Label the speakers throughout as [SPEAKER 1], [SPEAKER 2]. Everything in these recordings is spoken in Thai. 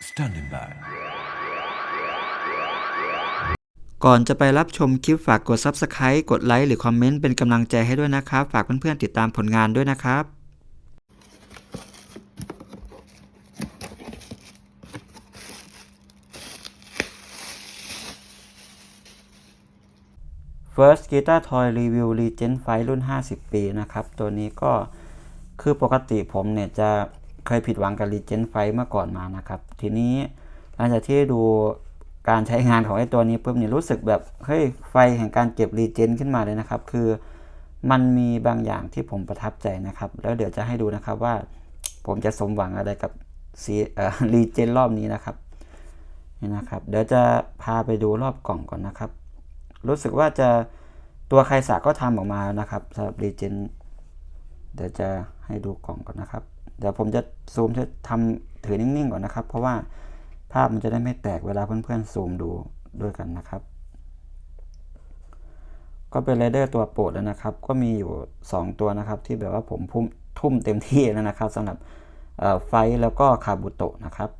[SPEAKER 1] Standing by.
[SPEAKER 2] ก่อนจะไปรับชมคลิปฝากกด Subscribe กดไลค์หรือคอมเมนต์เป็นกำลังใจให้ด้วยนะครับ ฝากเพื่อนๆติดตามผลงานด้วยนะครับ First Guitar Toy Review Legend 5รุ่น 50 ปีนะครับ ตัวนี้ก็คือปกติผมเนี่ยจะ เคยผิดหวังกับ Legend 5เมื่อก่อนมานะครับ ทีนี้หลังจากที่ดูการใช้งานของไอ้ตัวนี้ปุ๊บเนี่ยรู้สึกแบบเฮ้ยไฟแห่งการเก็บ Legend ขึ้นมาเลยนะครับ คือมันมีบางอย่างที่ผมประทับใจนะครับ แล้วเดี๋ยวจะให้ดูนะครับว่า ผมจะสมหวังอะไรกับซีเอ่อ Legend รอบนี้นะครับนี่นะครับ เดี๋ยวจะพาไปดูรอบกล่องก่อนนะครับ รู้สึกว่าจะตัวใครสาก็ทำออกมานะครับสำหรับรีเจนเดี๋ยวจะให้ดูกล่องก่อนนะครับ เดี๋ยวผมจะซูมจะทำถือนิ่งๆก่อนนะครับ เพราะว่าภาพมันจะได้ไม่แตกเวลาเพื่อนๆซูมดูด้วยกันนะครับ ก็เป็นไรเดอร์ตัวโปรดแล้วนะครับ ก็มีอยู่ 2 ตัวนะครับ ที่แบบว่าผมพุ่มทุ่มเต็มที่แล้วนะครับสำหรับไฟแล้วก็คาบุโตะนะครับ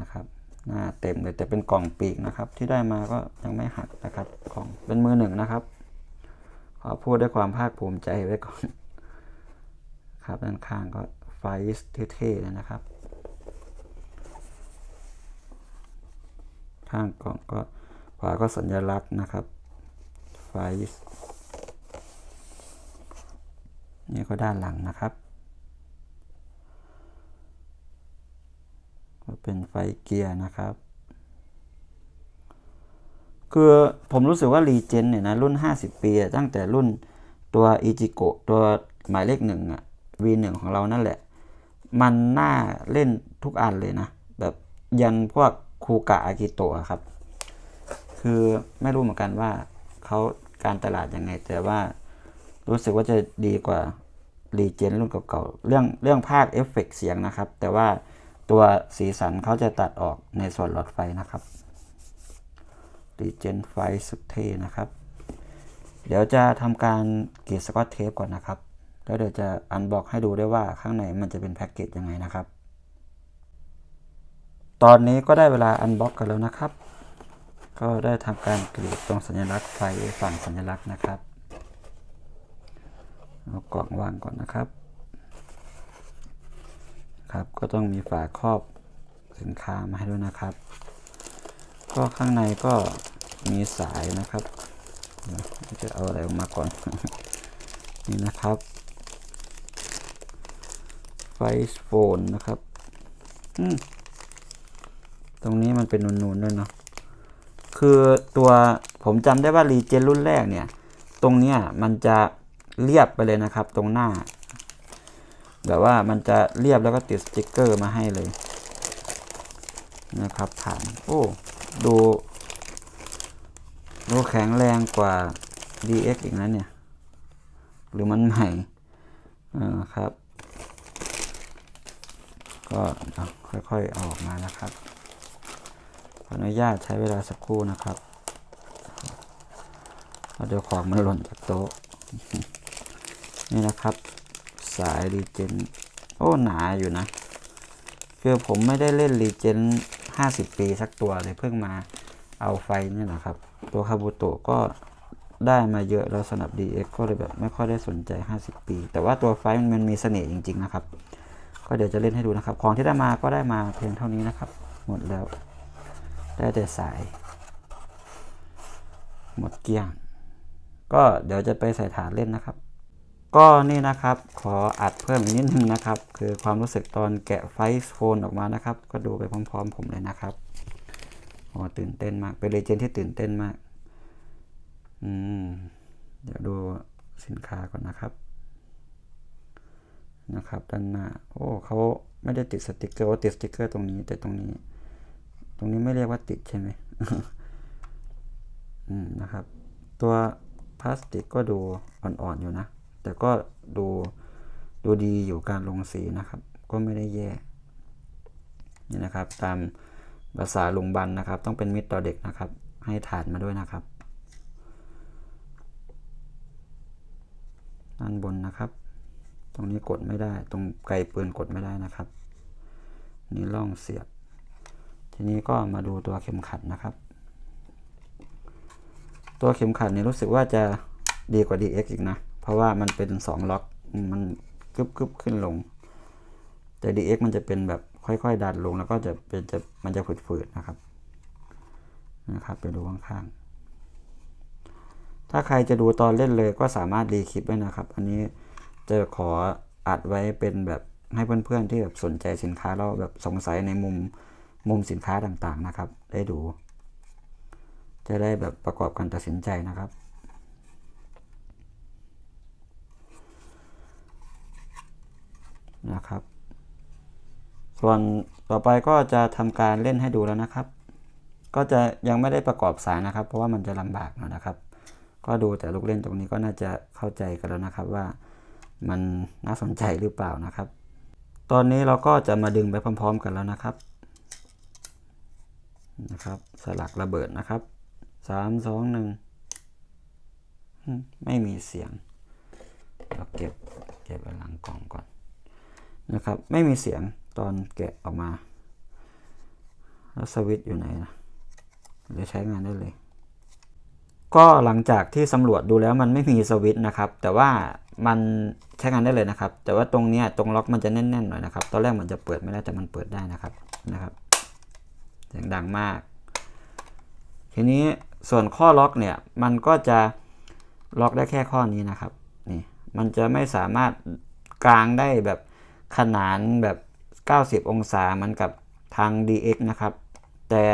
[SPEAKER 2] นะครับหน้าเต็มเลยแต่เป็นกล่องปีกนะครับ ที่ได้มาก็ยังไม่หักนะครับกล่องเป็นมือหนึ่งนะครับ ขอพูดด้วยความภาคภูมิใจไว้ก่อน ครับด้านข้างก็ไฟส์เท่ๆเลยนะครับ ข้างกล่องก็ขวาก็สัญลักษณ์นะครับไฟส์นี่ก็ด้านหลังนะครับก็เป็นไฟเกียร์นะครับคือผมรู้สึกว่ารีเจนเนี่ยนะรุ่น 50 ปีตั้งแต่รุ่นตัวอิจิโกตัวหมายเลขหนึ่งอะ V1 ของเรานั่นแหละ มันน่าเล่นทุกอันเลยนะ แบบยันพวกคูกะอากิโตะครับ คือไม่รู้เหมือนกันว่าเขาการตลาดยังไง แต่ว่ารู้สึกว่าจะดีกว่ารีเจนรุ่นเก่าๆ เรื่องเรื่องภาคเอฟเฟกเสียงนะครับ แต่ว่าตัวสีสันเขาจะตัดออกในส่วนหลอดไฟนะครับรีเจนไฟสุดเท่นะครับ เดี๋ยวจะทำการกรีดสกอตเทปก่อนนะครับ แล้วเดี๋ยวจะอันบอกให้ดูได้ว่าข้างในมันจะเป็นแพ็กเกจยังไงนะครับ ตอนนี้ก็ได้เวลาอันบ็อกกันแล้วนะครับ ก็ได้ทำการกรีดตรงสัญลักษณ์ไฟฝั่งสัญลักษณ์นะครับเอากล่องวางก่อนนะครับ ครับ ก็ต้องมีฝาครอบสินค้ามาให้ด้วยนะครับ ก็ข้างในก็มีสายนะครับจะเอาอะไรออกมาก่อน นี่นะครับ ไฟโฟนนะครับอืมตรงนี้มันเป็นนูนๆด้วยเนาะคือตัวผมจำได้ว่ารีเจนรุ่นแรกเนี่ย ตรงเนี้ยมันจะเรียบไปเลยนะครับ ตรงหน้า แบบว่ามันจะเรียบแล้วก็ติดสติกเกอร์มาให้เลย นะครับฐานโอ้ดูดูแข็งแรงกว่า DX อีกนะเนี่ย หรือมันใหม่อ่าครับ ก็ค่อยๆออกมานะครับ ขออนุญาตใช้เวลาสักครู่นะครับเราะเดี๋ยวของมันหล่นจากโต๊ะ นี่นะครับ สายรีเจนโอ้หนาอยู่นะ คือผมไม่ได้เล่นรีเจน50 ปีสักตัวเลยเพิ่งมาเอาไฟนี่นะครับ ตัวคาบุโตะก็ได้มาเยอะแล้วสำหรับ DX ก็เลยแบบไม่ค่อยได้สนใจ 50 ปี แต่ว่าตัวไฟมันมีเสน่ห์จริง ๆ นะครับ ก็เดี๋ยวจะเล่นให้ดูนะครับ ของที่ได้มาก็ได้มาเพียงเท่านี้นะครับ หมดแล้ว ได้แต่สาย หมดเกลี้ยง ก็เดี๋ยวจะไปใส่ฐานเล่นนะครับ ก็นี่นะครับ ขออัดเพิ่มอีกนิดนึงนะครับ คือความรู้สึกตอนแกะไฟโฟนออกมานะครับ ก็ดูไปพร้อม ๆ ผมเลยนะครับโอ้ตื่นเต้นมาก เป็นเลเจนด์ที่ตื่นเต้นมาก อืม เดี๋ยวดูสินค้าก่อนนะครับ นะครับด้านหน้าโอ้เขาไม่ได้ติดสติกเกอร์ว่าติดสติกเกอร์ตรงนี้แต่ตรงนี้ ตรงนี้ไม่เรียกว่าติดใช่ไหมอืมนะครับ ตัวพลาสติกก็ดูอ่อนๆอยู่นะ แต่ก็ดูดูดีอยู่การลงสีนะครับ ก็ไม่ได้แย่นี่นะครับ ตามภาษาลุงบันนะครับ ต้องเป็นมิตรต่อเด็กนะครับ ให้ฐานมาด้วยนะครับด้านบนนะครับ ตรงนี้กดไม่ได้ ตรงไกลปืนกดไม่ได้นะครับ นี่ร่องเสียบ ทีนี้ก็มาดูตัวเข็มขัดนะครับ ตัวเข็มขัดนี่รู้สึกว่าจะดีกว่า DX อีกนะ เพราะว่ามันเป็น 2 ล็อก มันกึบกึบขึ้นลง แต่ DX มันจะเป็นแบบค่อยๆ ดันลงแล้วก็จะเป็นจะมันจะฝืดๆนะครับ นะครับไปดูข้างๆถ้าใครจะดูตอนเล่นเลยก็สามารถรีคลิปไว้นะครับ อันนี้ จะขออัดไว้เป็นแบบให้เพื่อนๆที่แบบสนใจสินค้าแล้วแบบสงสัยในมุมมุมสินค้าต่างๆนะครับ ได้ดู จะได้แบบประกอบการตัดสินใจนะครับ นะครับ ส่วนต่อไปก็จะทำการเล่นให้ดูแล้วนะครับ ก็จะยังไม่ได้ประกอบสายนะครับ เพราะว่ามันจะลำบากหน่อยนะครับ ก็ดูแต่ลูกเล่นตรงนี้ก็น่าจะเข้าใจกันแล้วนะครับว่า มันน่าสนใจหรือเปล่านะครับ ตอนนี้เราก็จะมาดึงไปพร้อม ๆ กันแล้วนะครับนะครับ สลักระเบิดนะครับสามสองหนึ่งไม่มีเสียงเราเก็บเก็บไว้หลังกล่องก่อนนะครับ ไม่มีเสียงตอนแกะออกมา แล้วสวิตช์อยู่ไหนนะหรือใช้งานได้เลย ก็หลังจากที่สำรวจดูแล้วมันไม่มีสวิตช์นะครับ แต่ว่ามัน ใช้งานได้เลยนะครับ แต่ว่าตรงนี้ตรงล็อกมันจะแน่นๆหน่อยนะครับ ตอนแรกมันจะเปิดไม่ได้แต่มันเปิดได้นะครับนะครับเสียงดังมาก ทีนี้ส่วนข้อล็อกเนี่ยมันก็จะล็อกได้แค่ข้อนี้นะครับนี่มันจะไม่สามารถกลางได้แบบขนานแบบ 90 องศาเหมือนกับทาง DX นะครับ แต่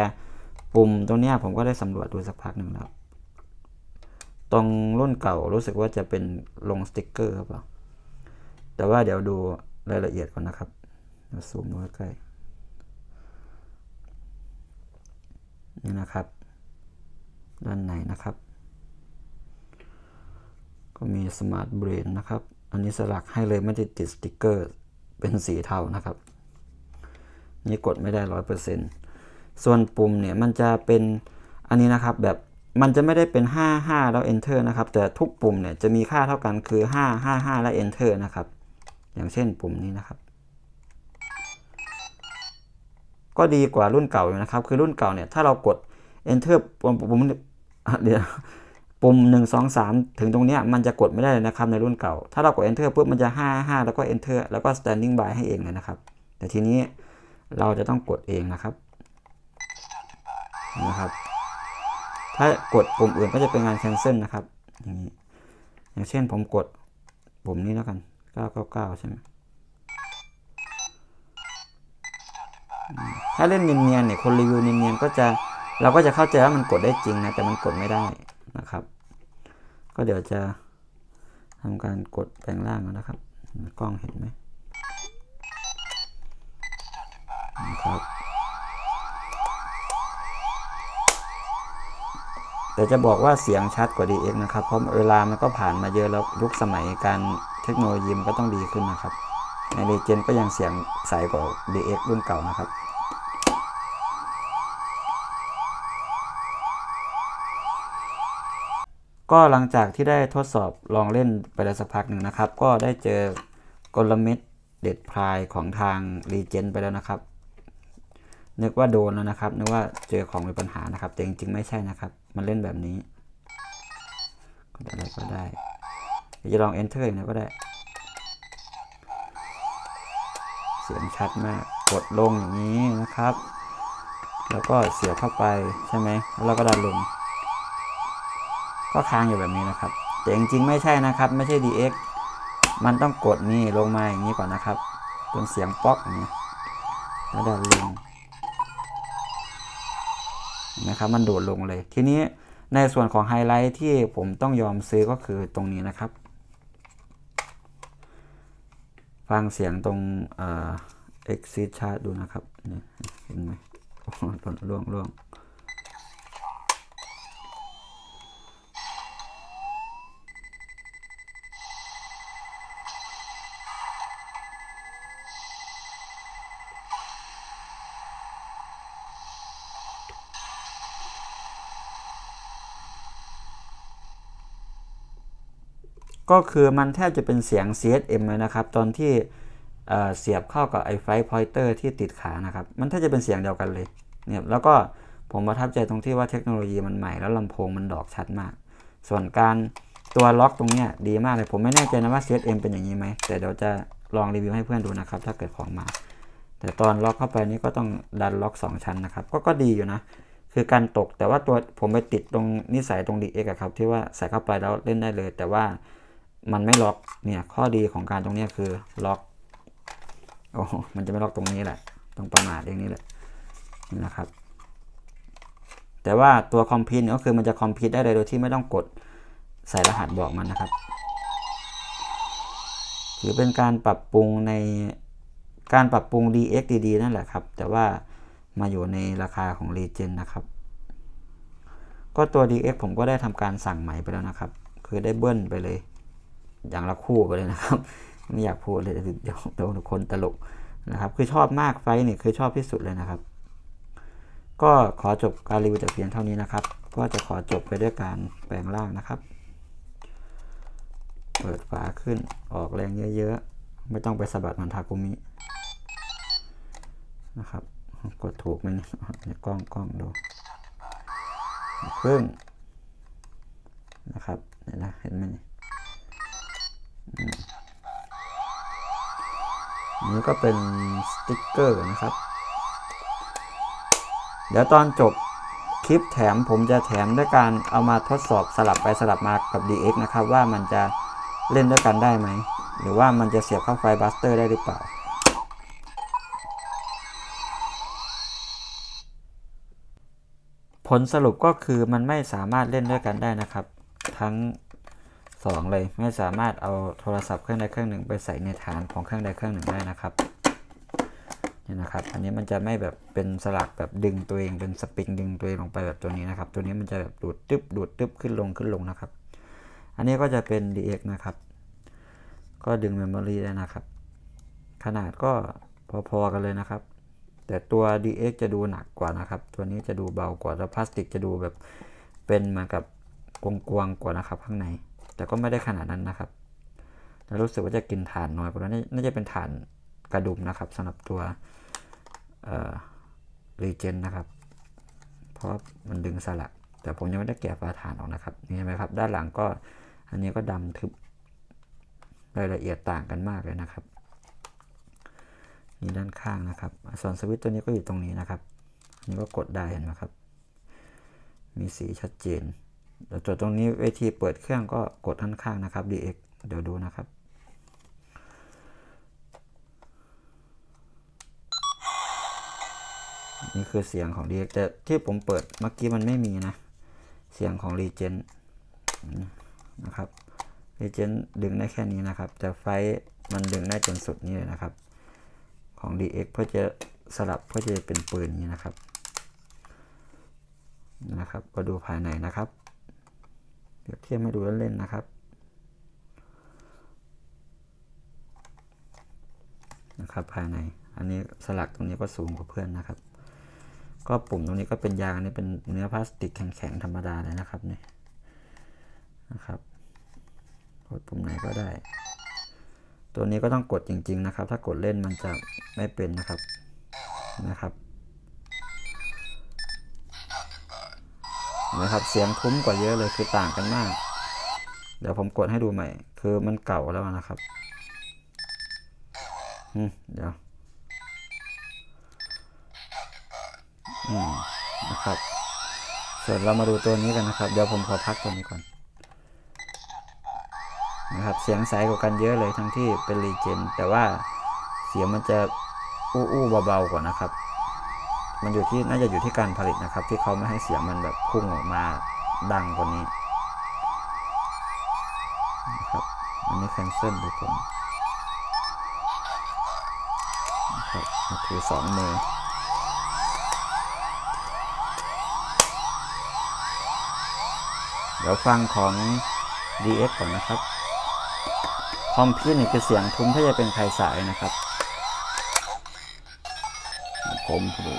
[SPEAKER 2] ปุ่มตรงนี้ผมก็ได้สำรวจดูสักพักหนึ่งแล้ว ตรงรุ่นเก่ารู้สึกว่าจะเป็นลงสติกเกอร์ครับ แต่ว่าเดี๋ยวดูรายละเอียดก่อนนะครับเดี๋ยวซูมดูใกล้นี่นะครับ ด้านในนะครับ ก็มีสมาร์ทเบรนนะครับ อันนี้สลักให้เลยไม่ได้ติดสติกเกอร์ เป็นสีเทานะครับ นี่กดไม่ได้ร้อยเปอร์เซ็นต์ส่วนปุ่มเนี่ยมันจะเป็นอันนี้นะครับแบบมันจะไม่ได้เป็น 5 5 แล้ว enter นะครับ แต่ทุกปุ่มเนี่ยจะมีค่าเท่ากันคือ 5 5 5 และ enter นะครับ อย่างเช่นปุ่มนี้นะครับ ก็ดีกว่ารุ่นเก่าอยู่นะครับ คือรุ่นเก่าเนี่ยถ้าเรากด enter ปุ่มปุ่มเดี๋ยวปุ่ม1 2 3 ถึงตรงเนี้ยมันจะกดไม่ได้เลยนะครับในรุ่นเก่า ถ้าเรากด enter ปุ๊บมันจะ 5 5 แล้วก็ enter แล้วก็ standing by ให้เองเลยนะครับ แต่ทีนี้เราจะต้องกดเองนะครับนะครับ ถ้ากดปุ่มอื่นก็จะเป็นงาน cancel นะครับ อย่างนี้ อย่างเช่นผมกดปุ่มนี้แล้วกัน 999ใช่ไหมถ้าเล่นเนียนๆเนี่ยคนรีวิวเนียนๆก็จะเราก็จะเข้าใจว่ามันกดได้จริงนะ แต่มันกดไม่ได้นะครับ ก็เดี๋ยวจะทำการกดแปลงร่างนะครับ กล้องเห็นไหมนะครับแต่จะบอกว่าเสียงชัดกว่า DX นะครับ เพราะเวลามันก็ผ่านมาเยอะแล้วยุคสมัยการ ทคโนโลยีมันก็ต้องดีขึ้นนะครับใน Legend ก็ยังเสียงใสกว่า DX รุ่นเก่านะครับก็หลังจากที่ได้ทดสอบลองเล่นไปแล้วสักพักหนึ่งนะครับ ก็ได้เจอกลเม็ดเด็ดพลายของทาง Legend ไปแล้วนะครับ นึกว่าโดนแล้วนะครับ นึกว่าเจอของมีปัญหานะครับ แต่จริงๆไม่ใช่นะครับ มันเล่นแบบนี้กดอะไรก็ได้ จะลอง enter อีกนะก็ได้ เสียงชัดมาก กดลงอย่างนี้นะครับ แล้วก็เสียบเข้าไปใช่ไหม แล้วเราก็ดันลง ก็ค้างอยู่แบบนี้นะครับ แต่จริงๆไม่ใช่นะครับ ไม่ใช่ DX มันต้องกดนี่ลงมาอย่างนี้ก่อนนะครับจนเสียงป๊อกอย่างนี้แล้วดันลงนะครับมันโดดลงเลยทีนี้ในส่วนของไฮไลท์ที่ผมต้องยอมซื้อก็คือตรงนี้นะครับ ฟังเสียงตรงเอ่อ exit chart ดูนะครับนี่เห็นไหมโอ้โหล่วงล่วง ก็คือมันแทบจะเป็นเสียง CSM เลยนะครับ ตอนที่เเสียบเข้ากับไอ้ไฟพอยเตอร์ที่ติดขานะครับ มันถ้าจะเป็นเสียงเดียวกันเลยเนี่ยแล้วก็ผมประทับใจตรงที่ว่าเทคโนโลยีมันใหม่แล้วลำโพงมันดอกชัดมาก ส่วนการตัวล็อกตรงเนี้ยดีมากเลย ผมไม่แน่ใจนะว่า CSM เป็นอย่างนี้ไหม แต่เดี๋ยวจะลองรีวิวให้เพื่อนดูนะครับ ถ้าเกิดของมา แต่ตอนล็อกเข้าไปนี่ก็ต้องดันล็อก 2 ชั้นนะครับ ก็ก็ดีอยู่นะ คือการตกแต่ว่าตัวผมไปติดตรงนิสัยตรง DX อะครับที่ว่าใส่เข้าไปแล้วเล่นได้เลย แต่ว่า มันไม่ล็อกเนี่ยข้อดีของการตรงนี้คือล็อกโอ้มันจะไม่ล็อกตรงนี้แหละต้องประมาทเองนี่แหละนี่นะครับ แต่ว่าตัวคอมพิวก็คือมันจะคอมพิวได้เลยโดยที่ไม่ต้องกดใส่รหัสบอกมันนะครับถือเป็นการปรับปรุงในการปรับปรุง DX ดีๆนั่นแหละครับ แต่ว่ามาอยู่ในราคาของ Regen นะครับ ก็ตัว DX ผมก็ได้ทำการสั่งใหม่ไปแล้วนะครับ คือได้เบิ้ลไปเลย อย่างละคู่ไปเลยนะครับ ไม่อยากพูดเลยเดี๋ยวเดี๋ยวคนตลกนะครับ คือชอบมากไฟนี่คือชอบที่สุดเลยนะครับ ก็ขอจบการรีวิวแต่เพียงเท่านี้นะครับ ก็จะขอจบไปด้วยการแปลงร่างนะครับ เปิดฝาขึ้นออกแรงเยอะๆ ไม่ต้องไปสะบัดมันทากุมินะครับ กดถูกไหมเนี่ยกล้องกล้องดูครึ่งนะครับเห็นนะเนไหม นี่ก็เป็นสติ๊กเกอร์นะครับ เดี๋ยวตอนจบคลิปแถมผมจะแถมด้วยการเอามาทดสอบสลับไปสลับมากับ DX นะครับ ว่ามันจะเล่นด้วยกันได้ไหม หรือว่ามันจะเสียบเข้าไฟบัสเตอร์ได้หรือเปล่า ผลสรุปก็คือมันไม่สามารถเล่นด้วยกันได้นะครับ ทั้ง 2 เลยไม่สามารถเอาโทรศัพท์เครื่องใดเครื่องหนึ่งไปใส่ในฐานของเครื่องใดเครื่องหนึ่งได้นะครับนี่นะครับ อันนี้มันจะไม่แบบเป็นสลักแบบดึงตัวเองเป็นสปริงดึงตัวเองลงไปแบบตัวนี้นะครับ ตัวนี้มันจะแบบดูดตึ๊บดูดตึ๊บขึ้นลงขึ้นลงนะครับ อันนี้ก็จะเป็น DX นะครับ ก็ดึงเมมโมรีได้นะครับ ขนาดก็พอๆกันเลยนะครับ แต่ตัว DX จะดูหนักกว่านะครับ ตัวนี้จะดูเบากว่าแล้วพลาสติกจะดูแบบเป็นเหมากับกวงๆกว่านะครับข้างใน แต่ก็ไม่ได้ขนาดนั้นนะครับแล้วรู้สึกว่าจะกินถ่านน้อยกว่านั้นน่าจะเป็นถ่านกระดุมนะครับสำหรับตัวรีเจนนะครับ เพราะมันดึงสลัก แต่ผมยังไม่ได้แกะฝาถ่านออกนะครับนี่เห็นไหมครับ ด้านหลังก็อันนี้ก็ดำทึบรายละเอียดต่างกันมากเลยนะครับนี่ด้านข้างนะครับ ส่วนสวิตช์ตัวนี้ก็อยู่ตรงนี้นะครับ อันนี้ก็กดได้เห็นไหมครับ มีสีชัดเจน เดี๋ยวจุดตรงนี้เวทีเปิดเครื่องก็กดด้านข้างนะครับ DX เดี๋ยวดูนะครับ นี่คือเสียงของ DX แต่ที่ผมเปิดเมื่อกี้มันไม่มีนะ เสียงของ Regen นะครับ Regen ดึงได้แค่นี้นะครับ แต่ไฟมันดึงได้จนสุดนี้เลยนะครับ ของ DX เพื่อจะสลับเพื่อจะเป็นปืนนี้นะครับนะครับก็ดูภายในนะครับ เปรียบเทียบให้ดูเล่นๆนะครับนะครับภายใน อันนี้สลักตรงนี้ก็สูงกว่าเพื่อนนะครับ ก็ปุ่มตรงนี้ก็เป็นยางอันนี้เป็นเนื้อพลาสติกแข็งๆธรรมดาเลยนะครับนี่นะครับกดปุ่มไหนก็ได้ ตัวนี้ก็ต้องกดจริง ๆ นะครับ ถ้ากดเล่นมันจะไม่เป็นนะครับนะครับ นะครับเสียงทุ้มกว่าเยอะเลยคือต่างกันมาก เดี๋ยวผมกดให้ดูใหม่ คือมันเก่าแล้วนะครับเดี๋ยวอืมนะครับส่วนเรามาดูตัวนี้กันนะครับ เดี๋ยวผมขอพักตัวนี้ก่อนนะครับเสียงใสกว่ากันเยอะเลยทั้งที่เป็นรีเจนแต่ว่าเสียงมันจะอู้อู้เบาๆกว่านะครับ มันอยู่ที่น่าจะอยู่ที่การผลิตนะครับ ที่เขาไม่ให้เสียงมันแบบพุ่งออกมาดังกว่านี้นะครับอันนี้แคนเซิลไปผมนะครับคือสองมือเดี๋ยวฟังของ DX ก่อนนะครับ คอมพิวนี่คือเสียงทุ้มถ้าจะเป็นใครสายนะครับ ผมดู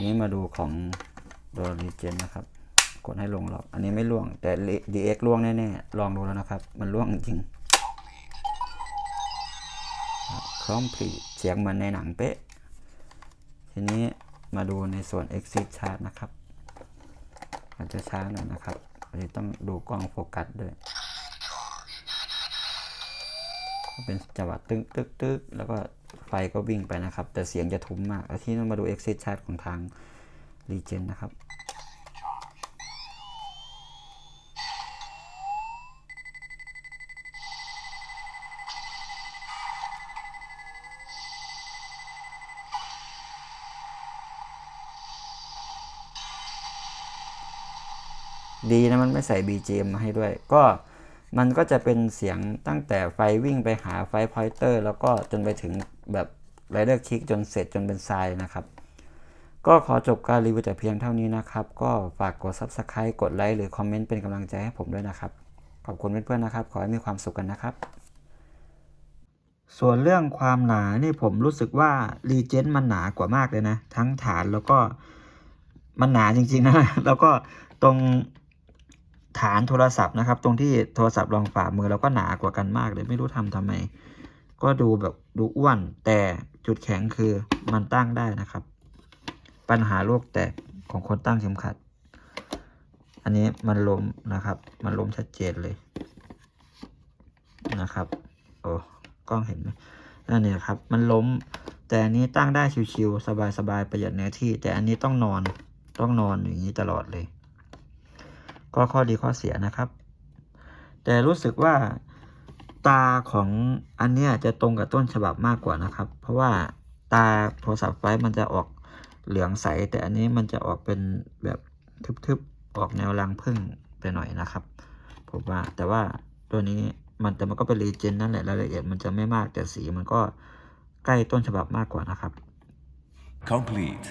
[SPEAKER 2] ทีนี้มาดูของโดรีเจนนะครับ กดให้ลงหรอก อันนี้ไม่ล่วง แต่ DX ล่วงแน่ๆ ลองดูแล้วนะครับ มันล่วงจริง complete เสียงเหมือนในหนังเป๊ะ ทีนี้มาดูในส่วน exit chart นะครับ อาจจะช้าหน่อยนะครับอันนี้ต้องดูกล้องโฟกัสด้วยเป็นจังหวะตึ๊กตึ๊กตึ๊กแล้วก็ ไฟก็วิ่งไปนะครับ แต่เสียงจะทุ้มมากที่ต้องมาดู exit chart ของทาง Regen นะครับดีนะมันไม่ใส่ BGM มาให้ด้วย ก็มันก็จะเป็นเสียงตั้งแต่ไฟวิ่งไปหาไฟพอยเตอร์ แล้วก็จนไปถึง แบบไรเดอร์คลิกจนเสร็จจนเป็นทรายนะครับ ก็ขอจบการรีวิวแต่เพียงเท่านี้นะครับ ก็ฝากกด Subscribe กดไลค์หรือคอมเมนต์เป็นกำลังใจให้ผมด้วยนะครับ ขอบคุณเพื่อนๆนะครับ ขอให้มีความสุขกันนะครับ ส่วนเรื่องความหนานี่ผมรู้สึกว่ารีเจนมันหนากว่ามากเลยนะ ทั้งฐานแล้วก็มันหนาจริงๆนะ แล้วก็ตรงฐานโทรศัพท์นะครับ ตรงที่โทรศัพท์รองฝ่ามือแล้วก็หนากว่ากันมากเลยไม่รู้ทำทำไม ก็ดูแบบดูอ้วน แต่จุดแข็งคือมันตั้งได้นะครับ ปัญหาโรคแตกของคนตั้งเข็มขัด อันนี้มันล้มนะครับ มันล้มชัดเจนเลยนะครับ โอ้กล้องเห็นไหมนั่นเนี่ยครับ มันล้ม แต่อันนี้ตั้งได้ชิวๆสบายๆประหยัดเนื้อที่ แต่อันนี้ต้องนอน ต้องนอนอย่างนี้ตลอดเลย ก็ข้อดีข้อเสียนะครับ แต่รู้สึกว่า ตาของอันเนี้ยจะตรงกับต้นฉบับมากกว่านะครับ เพราะว่าตาโทรศัพท์ไฟมันจะออกเหลืองใส แต่อันนี้มันจะออกเป็นแบบทึบๆออกแนวรังพึ่งไปหน่อยนะครับ ผมว่าแต่ว่าตัวนี้มันแต่มันก็เป็นรีเจนนั่นแหละรายละเอียดมันจะไม่มากแต่สีมันก็ใกล้ต้นฉบับมากกว่านะครับ
[SPEAKER 1] complete.